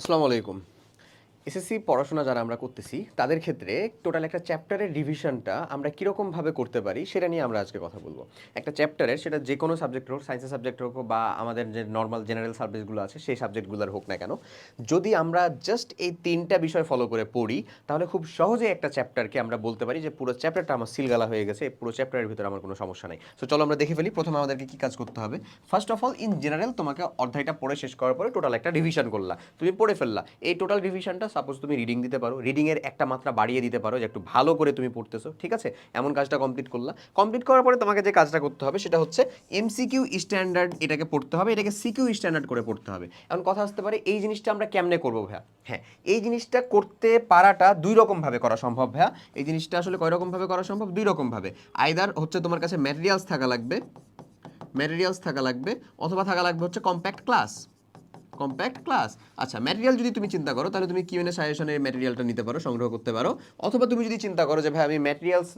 আসসালামু আলাইকুম। এসএসসি পড়াশোনা যারা আমরা করতেছি, তাদের ক্ষেত্রে টোটাল একটা চ্যাপ্টারের রিভিশনটা আমরা কীরকমভাবে করতে পারি সেটা নিয়ে আমরা আজকে কথা বলব। একটা চ্যাপ্টারের সেটা যে কোনো সাবজেক্ট হোক সায়েন্সের সাবজেক্ট হোক বা আমাদের যে নর্মাল জেনারেল সাবজেক্টগুলো আছে, সেই সাবজেক্টগুলোর হোক না কেন, যদি আমরা জাস্ট এই তিনটা বিষয় ফলো করে পড়ি, তাহলে খুব সহজে একটা চ্যাপ্টারকে আমরা বলতে পারি যে পুরো চ্যাপ্টারটা আমার সিলগালা হয়ে গেছে পুরো চ্যাপ্টারের ভিতরে আমার কোনো সমস্যা নেই। সো চলো আমরা দেখে ফেলি, প্রথমে আমাদেরকে কী কাজ করতে হবে। First of all in general তোমাকে অধ্যায়টা পড়ে শেষ করার পরে টোটাল একটা রিভিশন করলা। তুমি পড়ে ফেললা। এই টোটাল রিভিশনটা সাপোজ তুমি রিডিং দিতে পারো। রিডিংয়ের একটা মাত্রা বাড়িয়ে দিতে পারো যে একটু ভালো করে তুমি পড়তেছো, ঠিক আছে? এমন কাজটা কমপ্লিট করলা। কমপ্লিট করার পরে তোমাকে যে কাজটা করতে হবে সেটা হচ্ছে এমসিকিউ স্ট্যান্ডার্ড এটাকে পড়তে হবে, এটাকে সিকিউ স্ট্যান্ডার্ড করে পড়তে হবে। এখন কথা আসতে পারে, এই জিনিসটা আমরা কেমনে করব ভাইয়া? হ্যাঁ এই জিনিসটা করতে পারাটা দুই রকমভাবে করা সম্ভব ভাইয়া। এই জিনিসটা আসলে কয় রকমভাবে করা সম্ভব? দুই রকমভাবে আইদার হচ্ছে তোমার কাছে ম্যাটেরিয়ালস থাকা লাগবে ম্যাটেরিয়ালস থাকা লাগবে, অথবা থাকা লাগবে হচ্ছে কম্প্যাক্ট ক্লাস কম্প্যাক্ট ক্লাস আচ্ছা ম্যাটেরিয়াল যদি তুমি চিন্তা করো, তাহলে তুমি কিউএনএ সাজেশনের ম্যাটেরিয়ালটা নিতে পারো, সংগ্রহ করতে পারো। অথবা তুমি যদি চিন্তা করো যে, ভাই, আমি ম্যাটেরিয়ালস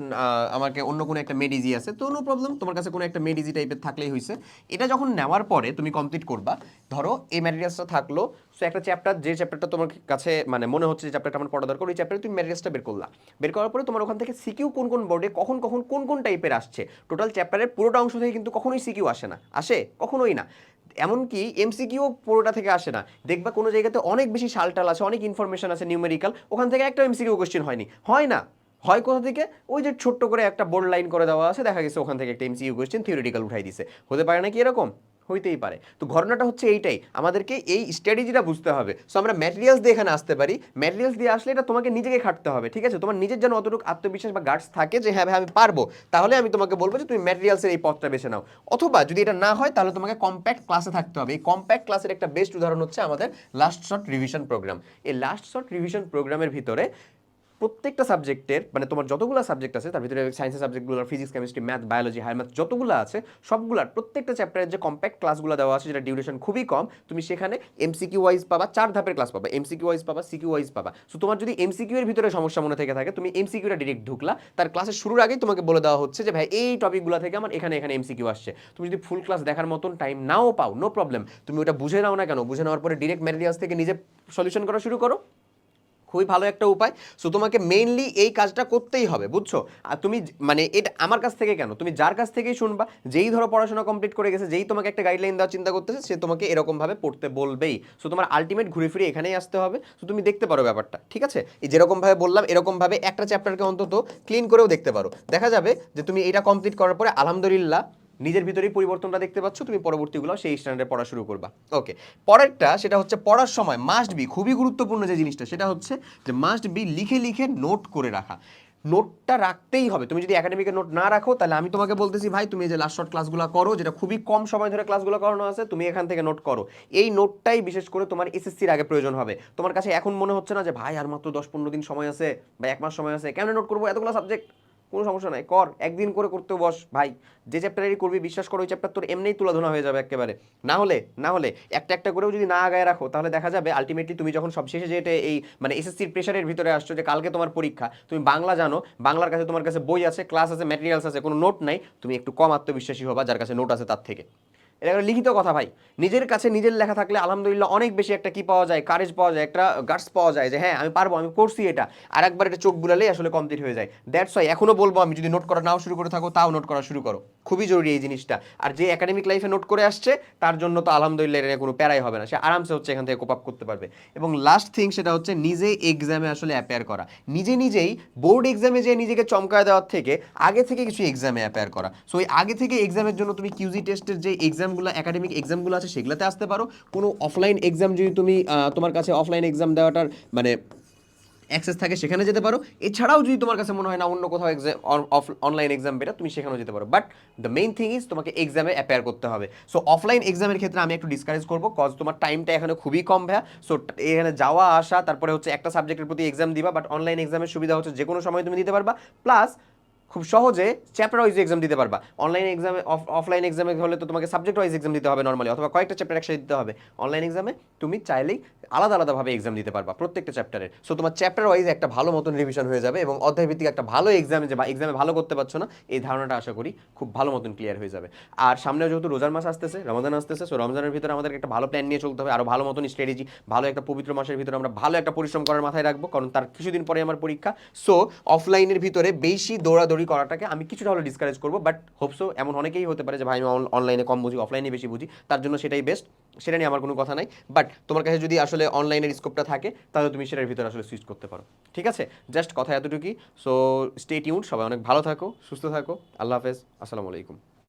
আমাকে অন্য কোনো একটা মেডিজি আছে, তো নো প্রবলেম তোমার কাছে কোনো একটা মেডিজি টাইপের থাকলেই হয়েছে এটা যখন নেওয়ার পরে তুমি কমপ্লিট করবা, ধরো এই ম্যাটেরিয়ালসটা থাকল সো একটা চ্যাপ্টার যে চ্যাপ্টারটা তোমার কাছে মানে মনে হচ্ছে যে চ্যাপ্টারটা আমার পড়া দরকার, ওই চ্যাপ্টারে তুমি ম্যাটেরিয়ালসটা বের করলা। বের করার পরে তোমার ওখান থেকে সিকিউ কোন কোন বোর্ডে কখন কখন কোন কোন টাইপের আসছে। টোটাল চ্যাপ্টারের পুরোটা অংশ থেকে কিন্তু কখনোই সিকিউ আসে না। আসে, কখনোই না। এমনকি এমসিকিউ পুরোটা থেকে আসে না। দেখবা কোনো জায়গাতে অনেক বেশি সালটাল আছে, অনেক ইনফরমেশন আছে নিউমেরিক্যাল ওখান থেকে একটা এমসিকিউ কোশ্চেন হয়নি। হয় না। হয় কোথা থেকে? ওই যে ছোট্ট করে একটা বোর্ড লাইন করে দেওয়া আছে, দেখা গেছে ওখান থেকে একটা এমসিকিউ কোশ্চেন থিওরিটিক্যাল উঠাই দিছে। হতে পারে না কি এরকম? হইতেই পারে। তো ঘটনাটা হচ্ছে এইটাই, আমাদেরকে এই স্ট্র্যাটেজিটা বুঝতে হবে। সো আমরা ম্যাটেরিয়ালস দিয়ে এখানে আসতে পারি। ম্যাটেরিয়ালস দিয়ে আসলে এটা তোমাকে নিজেকে খাটতে হবে, ঠিক আছে? তোমার নিজের যেন অতটুকু আত্মবিশ্বাস বা গার্ডস থাকে যে হ্যাঁ ভাই, আমি পারব। তাহলে আমি তোমাকে বলব যে, তুমি ম্যাটেরিয়ালসের এই পথটা বেছে নাও। অথবা যদি এটা না হয়, তাহলে তোমাকে কম্প্যাক্ট ক্লাসে থাকতে হবে। এই কম্প্যাক্ট ক্লাসের একটা বেস্ট উদাহরণ হচ্ছে আমাদের লাস্ট শর্ট রিভিশন প্রোগ্রাম এই লাস্ট শর্ট রিভিশন প্রোগ্রামের ভিতরে প্রত্যেকটা সাবজেক্টের মানে তোমার যতগুলো সাবজেক্ট আছে, তার ভিতরে সায়েন্সের সাবজেক্টগুলো physics chemistry math biology higher math যতগুলো আছে, সবগুলার প্রত্যেকটা চ্যাপ্টারের যে কম্প্যাক্ট ক্লাসগুলো দেওয়া আছে যেটা ডিউরেশন খুবই কম, তুমি সেখানে এমসিকিউ ওয়াইজ পাবা, চার ধাপের ক্লাস পাবা এমসিকিউ ওয়াইজ পাবা সিকিউ ওয়াইজ পাবা। সো তোমার যদি এমসিকিউ এর ভিতরে সমস্যা মনে থেকে থাকে, তুমি এমসিকিউটা ডিরেক্ট ঢুকলা, তার ক্লাসের শুরুর আগেই তোমাকে বলে দেওয়া হচ্ছে যে, ভাই, এই টপিকগুলো থেকে আমার এখানে এখানে এমসিকিউ আসছে। তুমি যদি ফুল ক্লাস দেখার মতন টাইম নাও পাও নো প্রবলেম তুমি ওটা বুঝে নাও না কেন? বুঝে নেওয়ার পরে ডিরেক্ট ম্যাটেরিয়ালস থেকে নিজে সলিউশন করা শুরু করো। খুবই ভালো একটা উপায়। সো তোমাকে মেইনলি এই কাজটা করতেই হবে, বুঝছ? আর তুমি মানে এটা আমার কাছ থেকে কেন? তুমি যার কাছ থেকেই শুনবা, যেই ধরো পড়াশোনা কমপ্লিট করে গেছে, যেই তোমাকে একটা গাইডলাইন দেওয়ার চিন্তা করতেছে, সে তোমাকে এরকমভাবে পড়তে বলবেই। সো তোমার আলটিমেট ঘুরে ফিরে এখানেই আসতে হবে। সো তুমি দেখতে পারো ব্যাপারটা, ঠিক আছে? এই যেরকমভাবে বললাম, এরকমভাবে একটা চ্যাপ্টারকে অন্তত ক্লিন করেও দেখতে পারো। দেখা যাবে যে তুমি এটা কমপ্লিট করার পরে আলহামদুলিল্লাহ নিজের ভিতরেই পরিবর্তনটা দেখতে পাচ্ছ, তুমি পরবর্তীগুলো সেই স্ট্যান্ডার্ডে পড়া শুরু করবা। ওকে পরেরটা সেটা হচ্ছে পড়ার সময় মাস্ট বি খুবই গুরুত্বপূর্ণ যে জিনিসটা, সেটা হচ্ছে যে মাস্ট বি লিখে লিখে নোট করে রাখা। নোটটা রাখতেই হবে। তুমি যদি একাডেমিকের নোট না রাখো, তাহলে আমি তোমাকে বলতেছি, ভাই, তুমি যে লাস্ট শর্ট ক্লাসগুলো করো, যেটা খুবই কম সময় ধরে ক্লাসগুলো করানো আছে, তুমি এখান থেকে নোট করো। এই নোটটাই বিশেষ করে তোমার এসএসসির আগে প্রয়োজন হবে। তোমার কাছে এখন মনে হচ্ছে না যে, ভাই, আর মাত্র দশ পনেরো দিন সময় আছে বা এক মাস সময় আছে কেন নোট করব? এতগুলো সাবজেক্ট কোনো সমস্যা নাই, কর, একদিন করে করতেও বস, ভাই। যে চ্যাপ্টারেরই করবি, বিশ্বাস করো, ওই চ্যাপ্টার তোর এমনিই তুলাধনা হয়ে যাবে একেবারে। না হলে না হলে, একটা একটা করেও যদি না আগায় রাখো, তাহলে দেখা যাবে আলটিমেটলি তুমি যখন সবশেষে যেটা এই মানে এসএসসির প্রেশারের ভিতরে আসছো যে কালকে তোমার পরীক্ষা, তুমি বাংলা জানো, বাংলার কাছে তোমার কাছে বই আছে ক্লাস আছে ম্যাটেরিয়ালস আছে, কোনো নোট নাই, তুমি একটু কম আত্মবিশ্বাসী হবা যার কাছে নোট আছে তার থেকে। এটা একটা লিখিত কথা ভাই। নিজের কাছে নিজের লেখা থাকলে আলহামদুলিল্লাহ অনেক বেশি একটা কি পাওয়া যায় কারেজ পাওয়া যায়, একটা গার্ডস পাওয়া যায় যে হ্যাঁ আমি পারব, আমি করছি এটা। আর একবার এটা চোখ বুলালেই আসলে কমপ্লিট হয়ে যায়। দ্যাটস ওয়াই এখনও বলব, আমি যদি নোট করা নাও শুরু করে থাকো, তাও নোট করা শুরু করো। খুবই জরুরি এই জিনিসটা। আর যে একাডেমিক লাইফে নোট করে আসছে, তার জন্য তো আলহামদুলিল্লাহ এটা কোনো প্যারাই হবে না। সে আরামসে হচ্ছে এখান থেকে কোপ আপ করতে পারবে। এবং লাস্ট থিং সেটা হচ্ছে নিজে এক্সামে আসলে অ্যাপেয়ার করা। নিজে নিজেই বোর্ড এক্সামে যে নিজেকে চমকায় দেওয়ার থেকে আগে থেকে কিছু এক্সামে অ্যাপেয়ার করা। সো আগে থেকে এক্সামের জন্য তুমি কিউজি টেস্টের যে এক্সামগুলো একাডেমিক এক্সামগুলো আছে, সেগুলোতে আসতে পারো। কোনো অফলাইন এক্সাম যদি তুমি তোমার কাছে অফলাইন এক্সাম দেওয়াটার মানে অ্যাক্সেস থাকে, সেখানে যেতে পারো। এছাড়াও যদি তোমার কাছে মনে হয়, না, অন্য কোথাও এক্সাম অফ অনলাইন এক্সাম বেটা তুমি সেখানেও যেতে পারো। But the main thing is তোমাকে এক্সামে অ্যাপেয়ার করতে হবে। সো অফলাইন এক্সামের ক্ষেত্রে আমি একটু ডিসকারেজ করব কজ তোমার টাইমটা এখানে খুবই কম, ভাইয়া। সো এখানে যাওয়া, আসা, তারপরে হচ্ছে একটা সাবজেক্টের প্রতি এক্সাম দিবা বাট অনলাইন এক্সামের সুবিধা হচ্ছে যে কোনো সময় তুমি দিতে পারবা। প্লাস খুব সহজে চ্যাপ্টার ওয়াইজ এক্সাম দিতে পারবা। অনলাইন এক্সামে অফলাইন এক্সামে হলে তো তোমাকে সাবজেক্ট ওয়াইজ এক্সাম দিতে হবে নর্মালি অথবা কয়েকটা চ্যাপ্টার একসাথে দিতে হবে। অনলাইন এক্সামে তুমি চাইলেই আলাদা আলাদাভাবে এক্সাম দিতে পারবা প্রত্যেকটা চ্যাপ্টারের সো তোমার চ্যাপ্টার ওয়াইজ একটা ভালো মতন রিভিশন হয়ে যাবে এবং অধ্যায় ভিত্তিক একটা ভালো এক্সামে যে বা এক্সামে ভালো করতে পারছ না, এই ধারণাটা আশা করি খুব ভালো মতন ক্লিয়ার হয়ে যাবে। আর সামনে যেহেতু রোজার মাস আসতেছে রমজান আসতেছে সো রমজানের ভিতরে আমাদের একটা ভালো প্ল্যান নিয়ে চলতে হবে আরও ভালো মতন স্ট্র্যাটেজি ভালো একটা পবিত্র মাসের ভিতরে আমরা ভালো একটা পরিশ্রম করার মাথায় রাখব, কারণ তার কিছুদিন পরে আমার পরীক্ষা। সো অফলাইনের ভিতরে বেশি দৌড়াদৌড়ি করাটাকে আমি কিছুটা হলে ডিসকারেজ করব বাট হোপসো এমন অনেকেই হতে পারে যে, ভাই, আমি অনলাইনে কম বুঝি অফলাইনে বেশি বুঝি। তার জন্য সেটাই বেস্ট সেটা নিয়ে আমার কোনো কথা নাই। বাট তোমার কাছে যদি আসলে অনলাইনের স্কোপটা থাকে, তাহলে তুমি সেটার ভিতরে আসলে সুইচ করতে পারো। ঠিক আছে? জাস্ট কথা এতটুকুই। সো স্টে টিউন সবাই অনেক ভালো থাকো, সুস্থ থাকো। আল্লাহ হাফেজ। আসসালামু আলাইকুম।